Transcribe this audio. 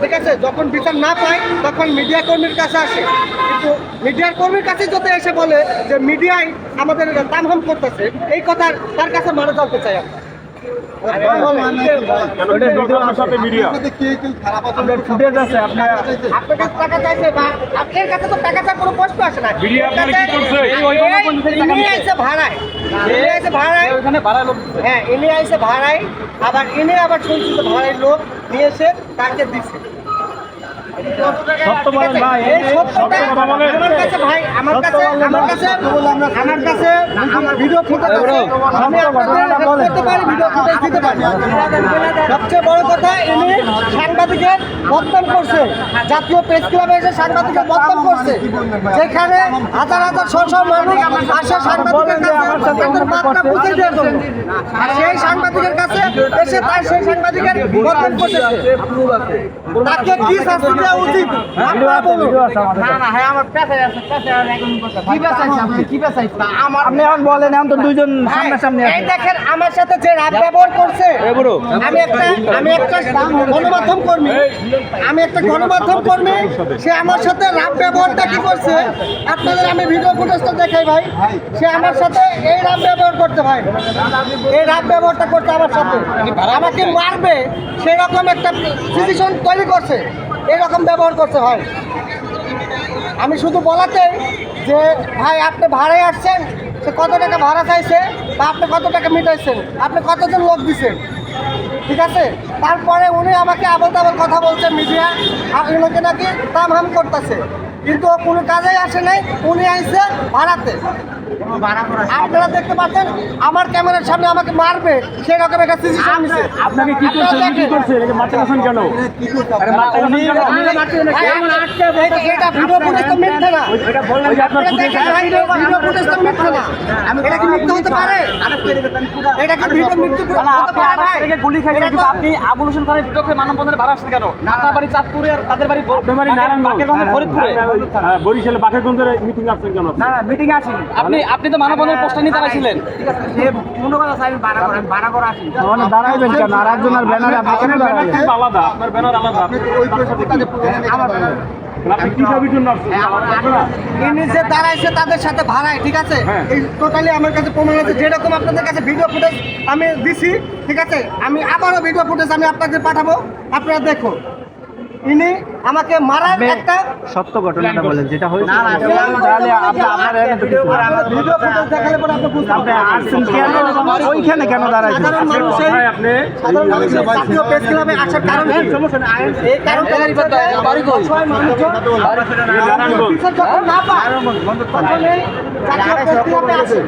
ঠিক আছে, যখন বিচার না পায়, তখন মিডিয়া কর্মীর কাছে আসে। কিন্তু মিডিয়ার কর্মীর কাছে যদি এসে বলে যে মিডিয়ায় আমাদের তামহাম করতেছে, এই কথা তার কাছে মানে জানতে চাই আমরা। আবার ইনি আবার শুনছি ভাড়ায় লোক নিয়ে এসে তাকে দিছে সত্য বলেন ভাই, এই সত্যটা। আমার কাছে ভাই আমার কাছে আমার কাছে আমার কাছে আমার ভিডিও ফুটেজ আমি আপনাদের করতে পারি ভিডিও ফুটেজ দিতে পারি। সবচেয়ে বড় কথা ইনি সাংবাদিকের বদনাম করছে। জাতীয় প্রেস ক্লাবে এসে সাংবাদিকের বদনাম করছে। যেখানে হাজার হাজার শো শো মানুষ আসে সাংবাদিকের কাছে তাদের বার্তা পৌঁছে দেওয়ার জন্য। আর সেই সাংবাদিকের কাছে এসে তার সেই সাংবাদিকের বদনাম করতেছে তাকে কি শাস্তি দেওয়া উচিত। আপনারা বলুন কি বেচাইছে আপনি? কি বেচাইছে আপনি এখন বলেন এখন তো দুইজন সামনাসামনি এই দেখেন আমার সাথে যে রাত ব্যবহার করছে আমি একটা আমি একটা গণমাধ্যম কর্মী। আমি একটা গণমাধ্যম কর্মী সে আমার সাথে রাত ব্যবহারটা কি করছে? আপনাদের আমি ভিডিও ফুটেজটা দেখাই ভাই। সে আমার সাথে এই রাত ব্যবহার করতে ভাই। এই রাত ব্যবহারটা করতে আমার সাথে। আমাকে মারবে সেরকম একটা সিচুয়েশন তৈরি করছে। এরকম ব্যবহার করছে ভাই আমি শুধু বলাতে যে, ভাই, আপনি ভাড়ায় আসছেন, সে কত টাকা ভাড়া চাইছে বা আপনি কত টাকা মিটাইছেন? আপনি কতজন লোক দিছেন? ঠিক আছে? তারপরে উনি আমাকে আবল তাবল কথা বলছে মিডিয়া, আর উনাকে নাকি তাম হাম করতেছে। কিন্তু কোনো কাজেই আসে নাই, উনি আইছে ভাড়াতে। আপনারা দেখতে পাচ্ছেন আমার ক্যামেরার সামনে আমাকে মারবে সেই রকম একটা সিচুয়েশন নিছে আপনাকে কি করছে কি করছে এটাকে মারতে গেছেন কেন আরে মারতে গেছেন কেন? ভাই, এটা- এটা ভিডিও ফুটেজ তো মিথ্যে না ওই যে আপনার আপনারা দেখেন ভাই, ভিডিও ফুটেজ তো মিথ্যে না এটা কি মিথ্যে হতে পারে এটা কি ভিডিও মিথ্যে হতে পারে ভাই গুলি কিন্তু আপনি আবুল হোসেন খানের বিপক্ষে মানববন্ধনে ভাড়া আসছেন কেন আপনার বাড়ি চাঁদপুরে আর তাদের বাড়ি বাড়ি নারায়ণগঞ্জ ফরিদপুরে হ্যাঁ, বরিশালে বাকেরগঞ্জের মিটিং আসছেন কেন না না মিটিং আসেনি আপনি আপনি তো মানববন্ধনের পোস্টার নিয়ে দাঁড়াইছিলেন। দাঁড়াইবেন কেন? আর একজনের ব্যানারে আলাদা আপনার ব্যানার আলাদা। দাঁড়াইছে তাদের সাথে ভাড়ায় ঠিক আছে? হ্যাঁ। এই টোটালি আমার কাছে প্রমাণ আছে যেরকম আপনাদের কাছে ভিডিও ফুটেজ আমি দিছি ঠিক আছে? আমি আবারও ভিডিও ফুটেজ আমি আপনাদের পাঠাবো। আপনারা দেখো ইনি আমাকে মারার একটা সত্য ঘটনাটা বলেন যেটা হয়েছে তাহলে আপনার ভিডিও ফুটেজ দেখালে পরে আপনি বুঝতে আপনি কেন ওইখানে কেন দাঁড়াইছেন সাধারণ মানুষের আপনি সাধারণ মানুষের জাতীয় প্রেস ক্লাবে আসার কারণ কি? না পায় জাতীয় প্রেস ক্লাবে আসে